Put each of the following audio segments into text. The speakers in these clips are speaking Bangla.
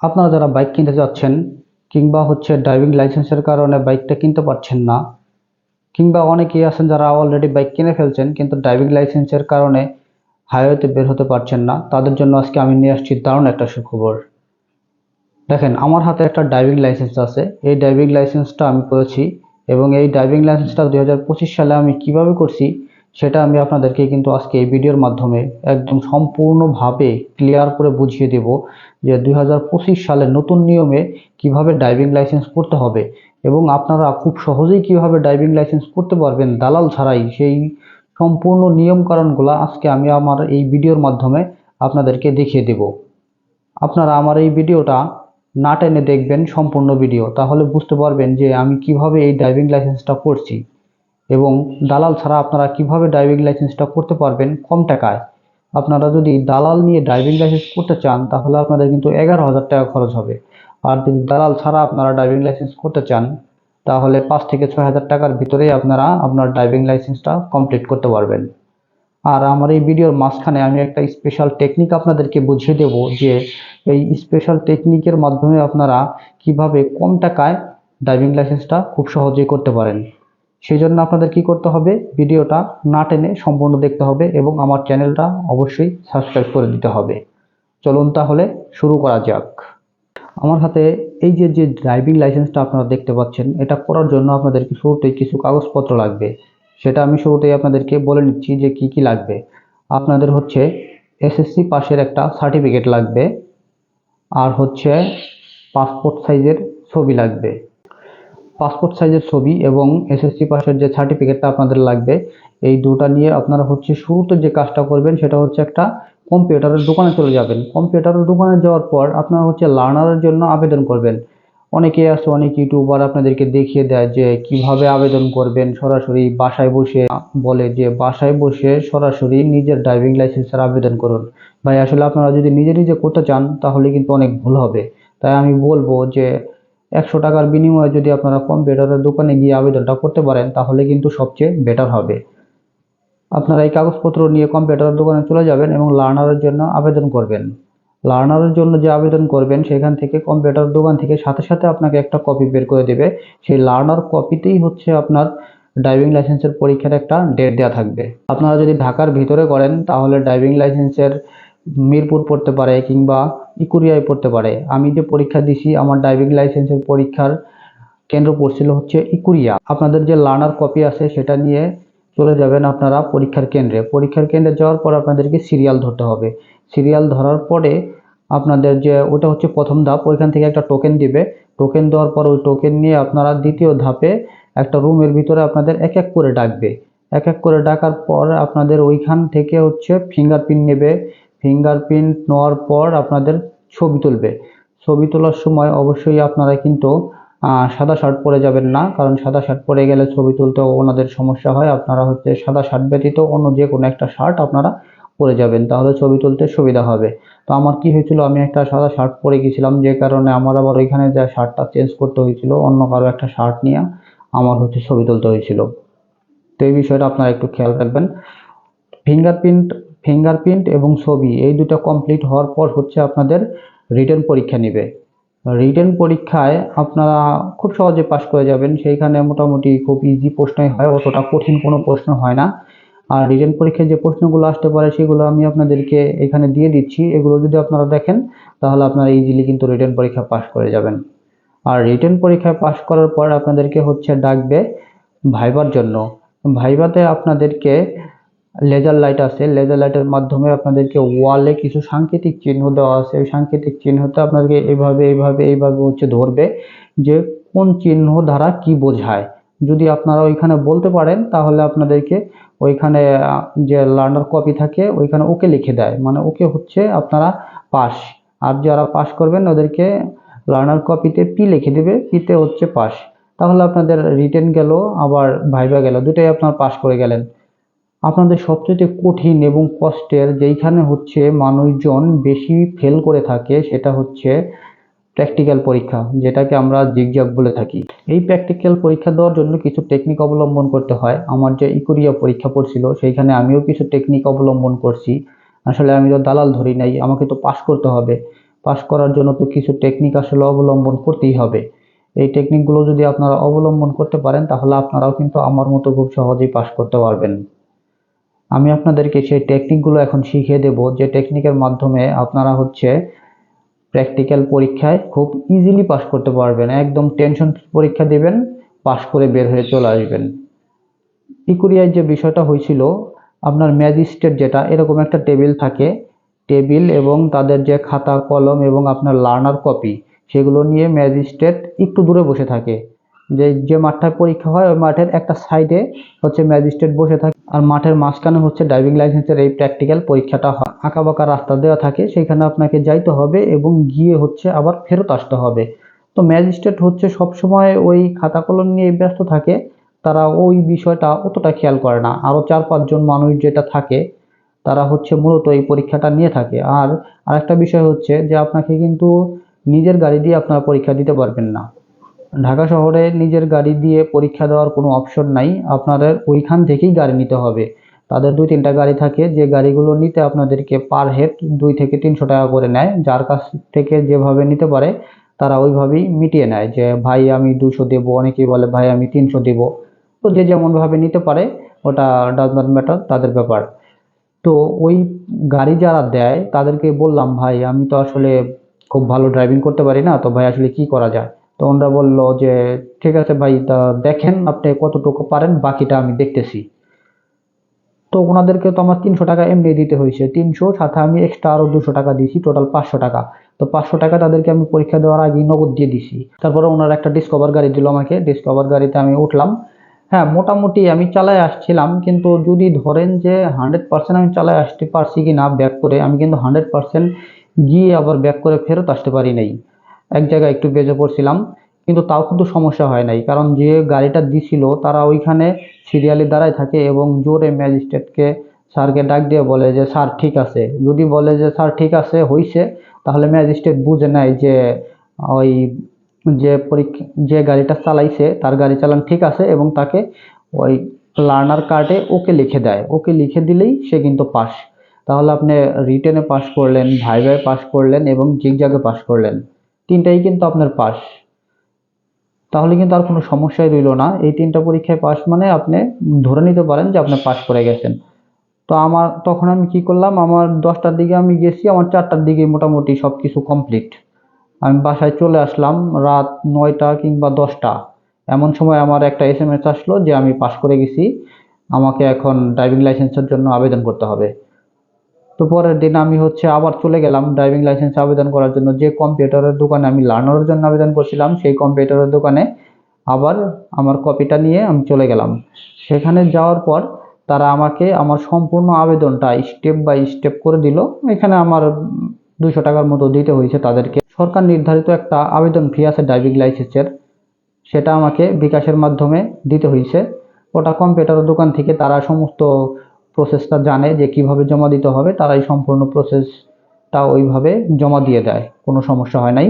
আপনারা যারা বাইক কিনতে যাচ্ছেন কিংবা হচ্ছে ড্রাইভিং লাইসেন্সের কারণে বাইকটা কিনতে পারছেন না, কিংবা অনেকেই আছেন যারা অলরেডি বাইক কিনে ফেলছেন কিন্তু ড্রাইভিং লাইসেন্সের কারণে হাইওয়েতে বের হতে পারছেন না, তাদের জন্য আজকে আমি নিয়ে আসছি দারুণ একটা সুখবর। দেখেন, আমার হাতে একটা ড্রাইভিং লাইসেন্স আছে। এই ড্রাইভিং লাইসেন্সটা আমি করেছি এবং এই ড্রাইভিং লাইসেন্সটা দুই হাজার পঁচিশ সালে আমি কীভাবে করছি সেটা আমি আপনাদেরকে কিন্তু আজকে এই ভিডিওর মাধ্যমে একদম সম্পূর্ণভাবে ক্লিয়ার করে বুঝিয়ে দেব যে দুই সালের নতুন নিয়মে কীভাবে ড্রাইভিং লাইসেন্স করতে হবে এবং আপনারা খুব সহজেই কীভাবে ড্রাইভিং লাইসেন্স করতে পারবেন দালাল ছাড়াই সেই সম্পূর্ণ নিয়মকানুনগুলো আজকে আমি আমার এই ভিডিওর মাধ্যমে আপনাদেরকে দেখিয়ে দেব। আপনারা আমার এই ভিডিওটা না টেনে দেখবেন সম্পূর্ণ ভিডিও, তাহলে বুঝতে পারবেন যে আমি কীভাবে এই ড্রাইভিং লাইসেন্সটা করছি। এবং দালাল ছাড়া আপনারা কীভাবে ড্রাইভিং লাইসেন্সটা করতে পারবেন কম টাকায়? আপনারা যদি দালাল নিয়ে ড্রাইভিং লাইসেন্স করতে চান, তাহলে আপনাদের কিন্তু এগারো হাজার টাকা খরচ হবে। আর যদি দালাল ছাড়া আপনারা ড্রাইভিং লাইসেন্স করতে চান, তাহলে পাঁচ থেকে ছয় হাজার টাকার ভিতরেই আপনারা আপনার ড্রাইভিং লাইসেন্সটা কমপ্লিট করতে পারবেন। আর আমার এই ভিডিওর মাঝখানে আমি একটা স্পেশাল টেকনিক আপনাদেরকে বুঝিয়ে দেব যে এই স্পেশাল টেকনিকের মাধ্যমে আপনারা কীভাবে কম টাকায় ড্রাইভিং লাইসেন্সটা খুব সহজেই করতে পারেন। সেই জন্য আপনাদের কি করতে হবে? ভিডিওটা না টেনে সম্পূর্ণ দেখতে হবে এবং আমার চ্যানেলটা অবশ্যই সাবস্ক্রাইব করে দিতে হবে। চলুন তাহলে শুরু করা যাক। আমার হাতে এই যে যে ড্রাইভিং লাইসেন্সটা আপনারা দেখতে পাচ্ছেন, এটা করার জন্য আপনাদেরকে শুরুতেই কিছু কাগজপত্র লাগবে। সেটা আমি শুরুতেই আপনাদেরকে বলে নিচ্ছি যে কি কি লাগবে। আপনাদের হচ্ছে এসএসসি পাশের একটা সার্টিফিকেট লাগবে। আর হচ্ছে পাসপোর্ট সাইজের ছবি লাগবে। পাসপোর্ট সাইজের ছবি এবং এসএসসি পাসের যে সার্টিফিকেটটা আপনাদের লাগবে, এই দুটা নিয়ে আপনারা হচ্ছে শুরুতে যে কাজটা করবেন সেটা হচ্ছে একটা কম্পিউটারের দোকানে চলে যাবেন। কম্পিউটারের দোকানে যাওয়ার পর আপনারা হচ্ছে লার্নারের জন্য আবেদন করবেন। অনেকে আছে, অনেক ইউটিউবার আপনাদেরকে দেখিয়ে দেয় যে কীভাবে আবেদন করবেন, সরাসরি বাসায় বসে বলে যে বাসায় বসে সরাসরি নিজের ড্রাইভিং লাইসেন্সের আবেদন করুন। ভাই, আসলে আপনারা যদি নিজে নিজে করতে চান তাহলে কিন্তু অনেক ভুল হবে। তাই আমি বলব যে একশো টাকার বিনিময়ে যদি আপনারা কম্পিউটারের দোকানে গিয়ে আবেদনটা করতে পারেন, তাহলে কিন্তু সবচেয়ে বেটার হবে। আপনারা এই কাগজপত্র নিয়ে কম্পিউটারের দোকানে চলে যাবেন এবং লার্নারের জন্য আবেদন করবেন। লার্নারের জন্য যে আবেদন করবেন, সেখান থেকে কম্পিউটার দোকান থেকে সাথে সাথে আপনাকে একটা কপি বের করে দেবে। সেই লার্নার কপিতেই হচ্ছে আপনার ড্রাইভিং লাইসেন্সের পরীক্ষার একটা ডেট দেওয়া থাকবে। আপনারা যদি ঢাকার ভিতরে করেন, তাহলে ড্রাইভিং লাইসেন্সের মিরপুর পড়তে পারে কিংবা ইকুরিয়ায় পড়তে পারে। আমি যে পরীক্ষা দিছি, আমার ড্রাইভিং লাইসেন্সের পরীক্ষার কেন্দ্র পড়ছিল হচ্ছে ইকুরিয়া। আপনাদের যে লার্নার কপি আছে, সেটা নিয়ে চলে যাবেন আপনারা পরীক্ষার কেন্দ্রে। পরীক্ষার কেন্দ্রে যাওয়ার পর আপনাদেরকে সিরিয়াল ধরতে হবে। সিরিয়াল ধরার পরে আপনাদের যে, ওটা হচ্ছে প্রথম ধাপ। ওইখান থেকে একটা টোকেন দিবে। টোকেন দেওয়ার পর ওই টোকেন নিয়ে আপনারা দ্বিতীয় ধাপে একটা রুমের ভিতরে আপনাদের এক এক করে ডাকবে। এক এক করে ডাকার পর আপনাদের ওইখান থেকে হচ্ছে ফিঙ্গারপ্রিন্ট নেবে। ফিঙ্গারপ্রিন্ট নেওয়ার পর আপনাদের ছবি তুলবে। ছবি তোলার সময় অবশ্যই আপনারা কিন্তু সাদা শার্ট পরে যাবেন না, কারণ সাদা শার্ট পরে গেলে ছবি তুলতে ওনাদের সমস্যা হয়। আপনারা হচ্ছে সাদা শার্ট ব্যতীত অন্য যে কোনো একটা শার্ট আপনারা পরে যাবেন, তাহলে ছবি তুলতে সুবিধা হবে। তো আমার কি হয়েছিল, আমি একটা সাদা শার্ট পরে গেছিলাম, যে কারণে আমার আবার ওইখানে যে শার্টটা চেঞ্জ করতে হয়েছিল, অন্য কারও একটা শার্ট নিয়ে আমার হচ্ছে ছবি তুলতে হয়েছিল। তো এই বিষয়টা আপনারা একটু খেয়াল রাখবেন। ফিঙ্গারপ্রিন্ট ফিঙ্গারপ্রিন্ট এবং ছবি, এই দুটো কমপ্লিট হওয়ার পর হচ্ছে আপনাদের রিটার্ন পরীক্ষা নেবে। রিটেন পরীক্ষায় আপনারা খুব সহজে পাশ করে যাবেন। সেইখানে মোটামুটি খুব ইজি প্রশ্নই হয়, অতটা কঠিন কোনো প্রশ্ন হয় না। আর রিটেন পরীক্ষায় যে প্রশ্নগুলো আসতে পারে, সেগুলো আমি আপনাদেরকে এখানে দিয়ে দিচ্ছি। এগুলো যদি আপনারা দেখেন, তাহলে আপনারা ইজিলি কিন্তু রিটেন পরীক্ষা পাশ করে যাবেন। আর রিটেন পরীক্ষায় পাশ করার পর আপনাদেরকে হচ্ছে ডাকবে ভাইবার জন্য। ভাইবাতে আপনাদেরকে লেজার লাইট আছে। লেজার লাইটের মাধ্যমে আপনাদেরকে ওয়ালে কিছু সাংকেতিক চিহ্ন দেওয়া আছে। ওই সাংকেতিক চিহ্নতে আপনাদেরকে এইভাবে এইভাবে এইভাবে হচ্ছে ধরবে যে কোন চিহ্ন দ্বারা কি বোঝায়। যদি আপনারা ওইখানে বলতে পারেন, তাহলে আপনাদেরকে ওইখানে যে লার্নার কপি থাকে, ওইখানে ওকে লিখে দেয়। মানে ওকে হচ্ছে আপনারা পাস আর যারা পাস করবেন, ওদেরকে লার্নার কপিতে পি লিখে দেবে। পিতে হচ্ছে পাস তাহলে আপনাদের রিটেন গেল, আবার ভাইবা গেল। দুটাই আপনার পাস করে গেলেন। আপনাদের সবচেয়ে কঠিন এবং কষ্টের যেইখানে হচ্ছে মানুষজন বেশি ফেল করে থাকে, সেটা হচ্ছে প্র্যাকটিক্যাল পরীক্ষা, যেটাকে আমরা জিগজাগ বলে থাকি। এই প্র্যাকটিক্যাল পরীক্ষা দেওয়ার জন্য কিছু টেকনিক অবলম্বন করতে হয়। আমার যে ইকুরিয়া পরীক্ষা পড়ছিল, সেইখানে আমিও কিছু টেকনিক অবলম্বন করছি। আসলে আমি তো দালাল ধরি নাই, আমাকে তো পাস করতে হবে। পাস করার জন্য তো কিছু টেকনিক আসলে অবলম্বন করতেই হবে। এই টেকনিকগুলো যদি আপনারা অবলম্বন করতে পারেন, তাহলে আপনারাও কিন্তু আমার মতো খুব সহজেই পাস করতে পারবেন। আমি আপনাদেরকে সেই টেকনিকগুলো এখন শিখিয়ে দেব, যে টেকনিকের মাধ্যমে আপনারা হচ্ছে প্র্যাকটিক্যাল পরীক্ষায় খুব ইজিলি পাস করতে পারবেন। একদম টেনশন পরীক্ষা দেবেন পাস করে বের হয়ে চলে আসবেন। ইকুরিয়ায় যে বিষয়টা হয়েছিল, আপনার ম্যাজিস্ট্রেট যেটা, এরকম একটা টেবিল থাকে। টেবিল এবং তাদের যে খাতা, কলম এবং আপনার লার্নার কপি সেগুলো নিয়ে ম্যাজিস্ট্রেট একটু দূরে বসে থাকে। যে যে মাঠটায় পরীক্ষা হয়, ওই মাঠের একটা সাইডে হচ্ছে ম্যাজিস্ট্রেট বসে থাকে। আর মাঠের মাঝখানে হচ্ছে ড্রাইভিং লাইসেন্সের এই প্র্যাকটিক্যাল পরীক্ষাটা হয়। বাঁকা রাস্তা দেওয়া থাকে সেখানে আপনাকে যাইতে হবে এবং গিয়ে হচ্ছে আবার ফেরত আসতে হবে। তো ম্যাজিস্ট্রেট হচ্ছে সবসময় ওই খাতা কলম নিয়ে ব্যস্ত থাকে, তারা ওই বিষয়টা অতটা খেয়াল করে না। আরও চার পাঁচজন মানুষ যেটা থাকে, তারা হচ্ছে মূলত এই পরীক্ষাটা নিয়ে থাকে। আর আরেকটা বিষয় হচ্ছে যে, আপনাকে কিন্তু নিজের গাড়ি দিয়ে আপনারা পরীক্ষা দিতে পারবেন না। ঢাকা শহরে নিজের গাড়ি দিয়ে পরীক্ষা দেওয়ার কোনো অপশন নাই। আপনাদের ওইখান থেকেই গাড়ি নিতে হবে। তাদের দুই তিনটা গাড়ি থাকে, যে গাড়িগুলো নিতে আপনাদেরকে পার হেড দুই থেকে তিনশো টাকা করে নেয়। যার কাছ থেকে যেভাবে নিতে পারে, তারা ওইভাবেই মিটিয়ে নেয় যে, ভাই, আমি দুশো দেবো। অনেকেই বলে, ভাই, আমি তিনশো দেবো। তো যে যেমনভাবে নিতে পারে, ওটা ডাজ নট ম্যাটার তাদের ব্যাপার। তো ওই গাড়ি যারা দেয়, তাদেরকে বললাম, ভাই, আমি তো আসলে খুব ভালো ড্রাইভিং করতে পারি না। তো ভাই, আসলে কি করা যায়? তো ওনারা বলল যে, ঠিক আছে ভাই, তা দেখেন আপনি কতটুকু পারেন, বাকিটা আমি দেখতেছি। তো ওনাদেরকে তো আমার তিনশো টাকা এমনি দিতে হয়েছে। তিনশো, সাথে আমি এক্সট্রা আরও দুশো টাকা দিয়েছি টোটাল পাঁচশো টাকা। তো পাঁচশো টাকা তাদেরকে আমি পরীক্ষা দেওয়ার আগেই নগদ দিয়ে দিছি। তারপরে ওনারা একটা ডিসকভার গাড়ি দিল আমাকে। ডিসকভার গাড়িতে আমি উঠলাম। হ্যাঁ মোটামুটি আমি চালায় আসছিলাম, কিন্তু যদি ধরেন যে হান্ড্রেড পার্সেন্ট আমি চালায় আসতে পারছি কি না ব্যাক করে, আমি কিন্তু হান্ড্রেড পার্সেন্ট গিয়ে আবার ব্যাক করে ফেরত আসতে পারি নাই। এক জায়গায় একটু বেজে পড়ছিলাম, কিন্তু তাও কিন্তু সমস্যা হয় নাই। কারণ যে গাড়িটা দিছিল, তারা ওইখানে সিরিয়ালি দাঁড়ায় থাকে এবং জোরে ম্যাজিস্ট্রেটকে স্যারকে ডাক দিয়ে বলে যে, স্যার, ঠিক আছে। যদি বলে যে, স্যার, ঠিক আছে, হইছে, তাহলে ম্যাজিস্ট্রেট বুঝে নেয় যে, ওই যে পরীক্ষা, যে গাড়িটা চালাইছে, তার গাড়ি চালান ঠিক আছে এবং তাকে ওই লার্নার কার্ডে ওকে লিখে দেয়। ওকে লিখে দিলেই সে কিন্তু পাস। তাহলে আপনি রিটেনে পাস করলেন ভাইভায় পাস করলেন এবং জিগজাগে পাস করলেন। তিনটাই কিন্তু আপনার পাস তাহলে কিন্তু আর কোনো সমস্যাই রইল না। এই তিনটা পরীক্ষায় পাস মানে আপনি ধরে নিতে পারেন যে আপনি পাস করে গেছেন। তো আমার, তখন আমি কি করলাম, আমার দশটার দিকে আমি গেছি, আমার চারটার দিকে মোটামুটি সব কিছু কমপ্লিট আমি বাসায় চলে আসলাম রাত নয়টা কিংবা দশটা। এমন সময় আমার একটা এস এম এস আসলো যে আমি পাস করে গেছি। আমাকে এখন ড্রাইভিং লাইসেন্সের জন্য আবেদন করতে হবে। তো পরের দিন আমি হচ্ছে আবার চলে গেলাম ড্রাইভিং লাইসেন্স আবেদন করার জন্য। যে কম্পিউটারের দোকানে আমি লার্নারের জন্য আবেদন করছিলাম, সেই কম্পিউটারের দোকানে আবার আমার কপিটা নিয়ে আমি চলে গেলাম। সেখানে যাওয়ার পর তারা আমাকে আমার সম্পূর্ণ আবেদনটা স্টেপ বাই স্টেপ করে দিল। এখানে আমার দুশো টাকার মতো দিতে হয়েছে তাদেরকে। সরকার নির্ধারিত একটা আবেদন ফি আছে ড্রাইভিং লাইসেন্সের সেটা আমাকে বিকাশের মাধ্যমে দিতে হয়েছে। ওটা কম্পিউটারের দোকান থেকে তারা সমস্ত প্রসেসটা জানে যে কীভাবে জমা দিতে হবে, তারাই সম্পূর্ণ প্রসেসটা ওইভাবে জমা দিয়ে দেয়, কোনো সমস্যা হয় নাই।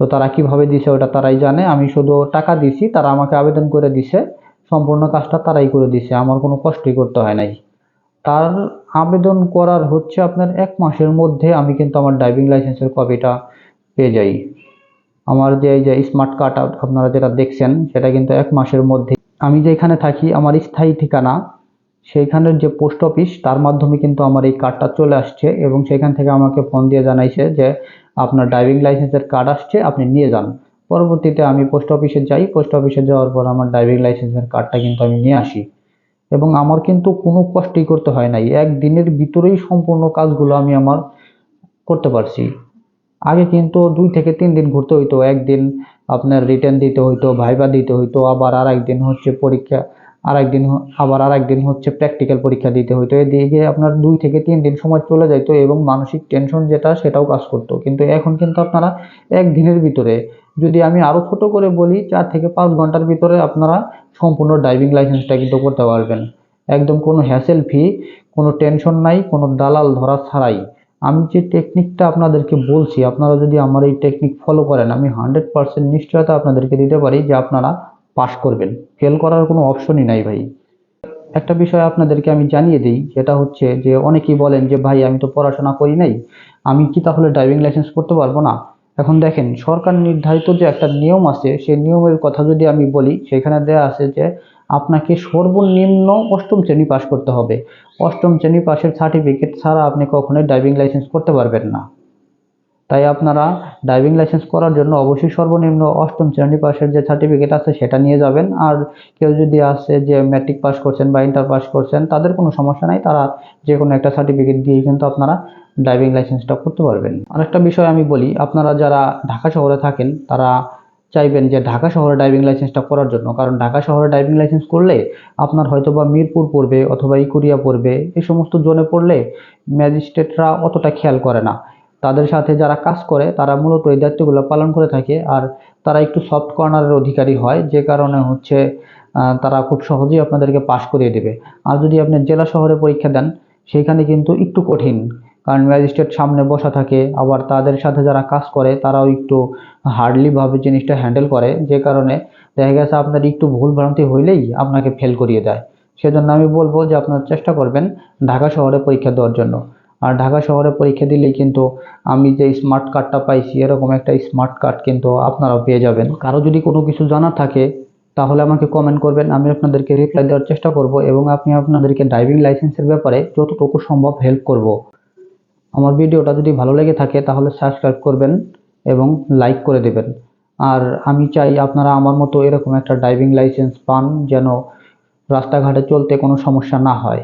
তো তারা কীভাবে দিছে ওটা তারাই জানে, আমি শুধু টাকা দিছি, তারা আমাকে আবেদন করে দিছে, সম্পূর্ণ কাজটা তারাই করে দিছে, আমার কোনো কষ্টই করতে হয় নাই। তার আবেদন করার হচ্ছে আপনার এক মাসের মধ্যে, আমি কিন্তু আমার ড্রাইভিং লাইসেন্সের কপিটা পেয়ে যাই। আমার যে এই যে স্মার্ট কার্ড আপনারা যেটা দেখছেন, সেটা কিন্তু এক মাসের মধ্যে। আমি যেখানে থাকি, আমার স্থায়ী ঠিকানা সেইখানের যে পোস্ট অফিস, তার মাধ্যমে কিন্তু আমার এই কার্ডটা চলে আসছে এবং সেখান থেকে আমাকে ফোন দিয়ে জানাইছে যে আপনার ড্রাইভিং লাইসেন্সের কার্ড আসছে, আপনি নিয়ে যান। পরবর্তীতে আমি পোস্ট অফিসে যাই, পোস্ট অফিসে যাওয়ার পর আমার ড্রাইভিং লাইসেন্সের কার্ডটা কিন্তু আমি নিয়ে আসি। এবং আমার কিন্তু কোনো কষ্টই করতে হয় নাই। একদিনের ভিতরেই সম্পূর্ণ কাজগুলো আমি আমার করতে পারছি। আগে কিন্তু দুই থেকে তিন দিন ঘুরতে হইতো। একদিন আপনার রিটার্ন দিতে হইতো ভাইবা দিতে হইতো, আবার আর একদিন হচ্ছে পরীক্ষা আর একদিন হ- আবার আর একদিন হচ্ছে প্র্যাকটিক্যাল পরীক্ষা দিতে হইতো। এদিকে আপনার দুই থেকে তিন দিন সময় চলে যাইতো এবং মানসিক টেনশন যেটা সেটাও কাজ করতো। কিন্তু এখন কিন্তু আপনারা একদিনের ভিতরে যদি আমি আরও ছোট করে বলি, চার থেকে পাঁচ ঘণ্টার ভিতরে আপনারা সম্পূর্ণ ড্রাইভিং লাইসেন্সটা কিন্তু করতে পারবেন। একদম কোনো হ্যাসেল ফি কোনো টেনশন নাই, কোনো দালাল ধরা ছাড়াই। আমি যে টেকনিকটা আপনাদেরকে বলছি, আপনারা যদি আমার এই টেকনিক ফলো করেন, আমি হান্ড্রেড পার্সেন্ট নিশ্চয়তা আপনাদেরকে দিতে পারি যে আপনারা পাস করবেন। ফেল করার কোনো অপশনই নাই ভাই। একটা বিষয় আপনাদেরকে আমি জানিয়ে দিই যেটা হচ্ছে যে অনেকেই বলেন যে, ভাই, আমি তো পড়াশোনা করি নাই, আমি কি তাহলে ড্রাইভিং লাইসেন্স করতে পারব না? এখন দেখেন, সরকার নির্ধারিত যে একটা নিয়ম আছে, সেই নিয়মের কথা যদি আমি বলি, সেখানে দেওয়া আছে যে, আপনাকে সর্বনিম্ন অষ্টম শ্রেণি পাশ করতে হবে। অষ্টম শ্রেণি পাশের সার্টিফিকেট ছাড়া আপনি কখনোই ড্রাইভিং লাইসেন্স করতে পারবেন না। তাই আপনারা ড্রাইভিং লাইসেন্স করার জন্য অবশ্যই সর্বনিম্ন অষ্টম শ্রেণি পাশের যে সার্টিফিকেট আছে সেটা নিয়ে যাবেন। আর কেউ যদি আসে যে ম্যাট্রিক পাস করছেন বা ইন্টার পাস করছেন, তাদের কোনো সমস্যা নাই। তারা যে কোনো একটা সার্টিফিকেট দিয়েই কিন্তু আপনারা ড্রাইভিং লাইসেন্সটা করতে পারবেন। আরেকটা বিষয় আমি বলি, আপনারা যারা ঢাকা শহরে থাকেন, তারা চাইবেন যে ঢাকা শহরে ড্রাইভিং লাইসেন্সটা করার জন্য। কারণ ঢাকা শহরে ড্রাইভিং লাইসেন্স করলে আপনার হয়তো বা মিরপুর পড়বে অথবা ইকুরিয়া পড়বে, এই সমস্ত জোনে পড়লে ম্যাজিস্ট্রেটরা অতটা খেয়াল করে না। তাদের সাথে যারা কাজ করে, তারা মূলত এই দায়িত্বগুলো পালন করে থাকে। আর তারা একটু সফট কর্নারের অধিকারী হয়, যে কারণে হচ্ছে তারা খুব সহজেই আপনাদেরকে পাশ করিয়ে দেবে। আর যদি আপনি জেলা শহরে পরীক্ষা দেন, সেখানে কিন্তু একটু কঠিন। কারণ ম্যাজিস্ট্রেট সামনে বসা থাকে, আবার তাদের সাথে যারা কাজ করে, তারাও একটু হার্ডলিভাবে জিনিসটা হ্যান্ডেল করে। যে কারণে দেখা গেছে আপনার একটু ভুল ভ্রান্তি হইলেই আপনাকে ফেল করিয়ে দেয়। সেজন্য আমি বলব যে আপনারা চেষ্টা করবেন ঢাকা শহরে পরীক্ষা দেওয়ার জন্য। আর ঢাকা শহরে পরীক্ষা দিলেই কিন্তু আমি যে স্মার্ট কার্ডটা পাইছি, এরকম একটা স্মার্ট কার্ড কিন্তু আপনারাও পেয়ে যাবেন। কারও যদি কোনো কিছু জানার থাকে, তাহলে আমাকে কমেন্ট করবেন, আমি আপনাদেরকে রিপ্লাই দেওয়ার চেষ্টা করব এবং আপনি আপনাদেরকে ড্রাইভিং লাইসেন্সের ব্যাপারে যতটুকু সম্ভব হেল্প করব। আমার ভিডিওটা যদি ভালো লেগে থাকে, তাহলে সাবস্ক্রাইব করবেন এবং লাইক করে দেবেন। আর আমি চাই আপনারা আমার মতো এরকম একটা ড্রাইভিং লাইসেন্স পান, যেন রাস্তাঘাটে চলতে কোনো সমস্যা না হয়।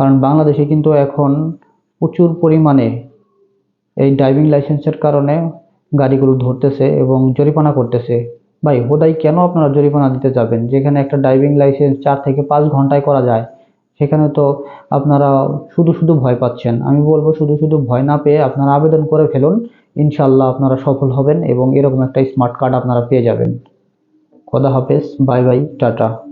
কারণ বাংলাদেশে কিন্তু এখন প্রচুর পরিমাণে এই ড্রাইভিং লাইসেন্সের কারণে গাড়িগুলো ধরতেছে এবং জরিমানা করতেছে। ভাই হোদাই কেন আপনারা জরিমানা দিতে যাবেন? যেখানে একটা ড্রাইভিং লাইসেন্স চার থেকে পাঁচ ঘন্টায় করা যায়, সেখানে তো আপনারা শুধু শুধু ভয় পাচ্ছেন। আমি বলব শুধু শুধু ভয় না পেয়ে আপনারা আবেদন করে ফেলুন। ইনশাল্লাহ আপনারা সফল হবেন এবং এরকম একটা স্মার্ট কার্ড আপনারা পেয়ে যাবেন। খোদা হাফেজ, বাই বাই, টাটা।